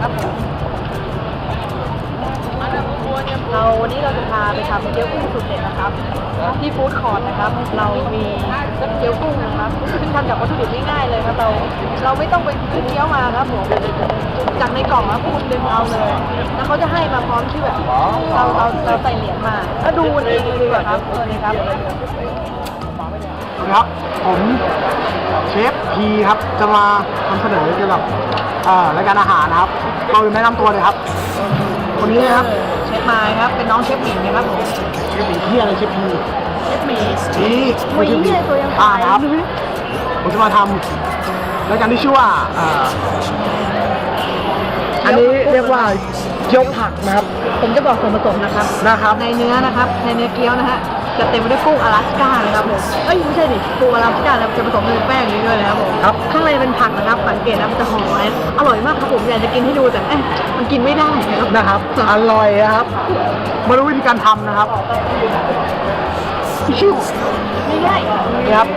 ครับเราวันนี้เราจะพาไปทำเกี๊ยวกุ้งสุดเด็ดนะครับ ที่ฟู้ดคอร์ทนะครับ เรามีเกี๊ยวกุ้งนะครับซึ่งทำจากวัตถุดิบง่ายๆเลยครับเราเราไม่ต้องไปซื้อเกี๊ยวมาครับผมจากในกล่องนะคุณดึงเอาเลยแล้วเขาจะให้มาพร้อมที่แบบเราเราเราใส่เหรียญมาก็ดูเองดีกว่าครับเออนี่ครับ ครับ ผมเชฟพีครับจะมานำเสนอเกี่ยวกับเอ่อรายการอาหารนะครับเราแนะนำตัวเลยครับ คนนี้นะครับเชฟไมายครับ เป็นน้องเชฟหมิงนะครับผมเชฟพีที่อะไรเชฟพีเชฟหมิงนี่หมิงเนี่ยตัวยังอ่าขายนะครับผมจะมาทำรายการที่ชื่อว่าเอ่ออันนี้เรียกว่าเกี๊ยวผักนะครับ ผมจะบอกส่วนผสมนะครับนะครับ ในเนื้อนะครับ ในเนื้อเกี๊ยวนะฮะ จะเต็มไปด้วยกุ้งอลาสก้านะครับผมเอ้ยไม่ใช่ดิกุ้งอลาสก้านะครับจะผสมเป็นแป้งนี้ด้วยนะครับผมครับ ข้างในเป็นผักนะครับสังเกตนะมันจะหอมอร่อยมากครับผมอยากจะกินให้ดูแต่เอ๊ะมันกินไม่ได้นะครับนะครับ อร่อยนะครับมาดูวิธีการทำนะครับชิวไม่ได้นี่ครับ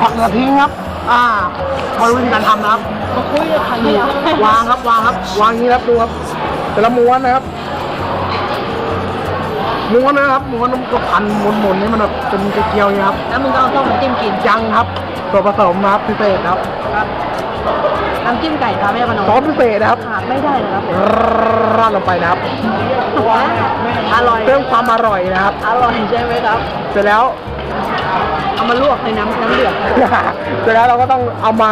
ผักกระทิ้งครับ อ่ามาดูวิธีการทำนะครับ มาคุยกับใครเนี่ยวางครับวางครับ วางอย่างนี้ครับดูครับแต่ละม้วนนะครับ ม้วนนะครับม้วนก็พันหมุนๆนี่มันแบบจนเกลียวๆอย่างนี้ครับแล้วมึงก็เอาส้มมาจิ้มกินยังครับส่วนผสมนะครับพิเศษครับครับน้ำจิ้มไก่ตาแม่พนมซอสพิเศษนะครับขาดไม่ได้นะครับผมราดลงไปนะครับอร่อยเพิ่มความอร่อยนะครับอร่อยใช่ไหมครับ เสร็จแล้วเอามาลวกในน้ำน้ำเดือดเสร็จแล้วเราก็ต้องเอามา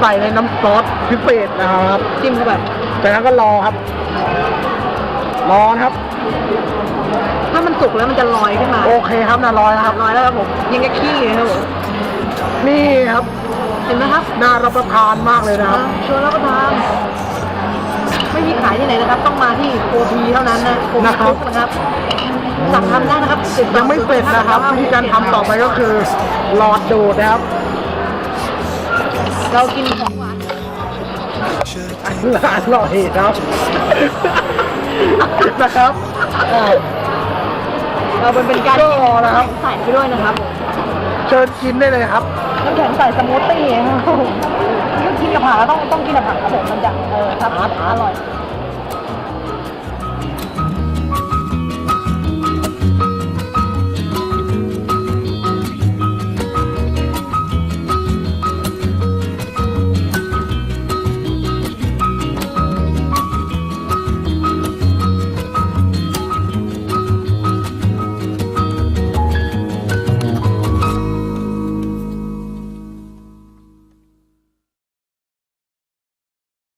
ใส่ในน้ำซอสพิเศษนะครับ จิ้มเข้าไปจากนั้นก็รอครับ รอนะครับ ถ้ามันสุกแล้วมันจะลอยขึ้นมาโอเคครับนะรอนะครับ ลอยแล้วครับผมยิงกะขี้เลยครับผมนี่ครับเห็นไหมครับน่ารับประทานมากเลยนะครับอ่าชวนรับประทานไม่มีขายที่ไหนนะครับ ต้องมาที่โคพีเท่านั้นนะโคพีนะครับคุกนะครับสั่งทำได้นะครับติดต่อยังไม่เสร็จนะครับวิธีการทำต่อไปก็คือหลอดดูดนะครับเรากินของหวานอร่อยครับ นะครับอ่า เราเป็นเป็นการก็นะครับใส่ไปด้วยนะครับผมเชิญกินได้เลยครับน้ำแข็งใส่สมูทตี้ครับผมกินกับผักแล้วต้องต้องกินกับผักครับผมมันจะเออครับอร่อย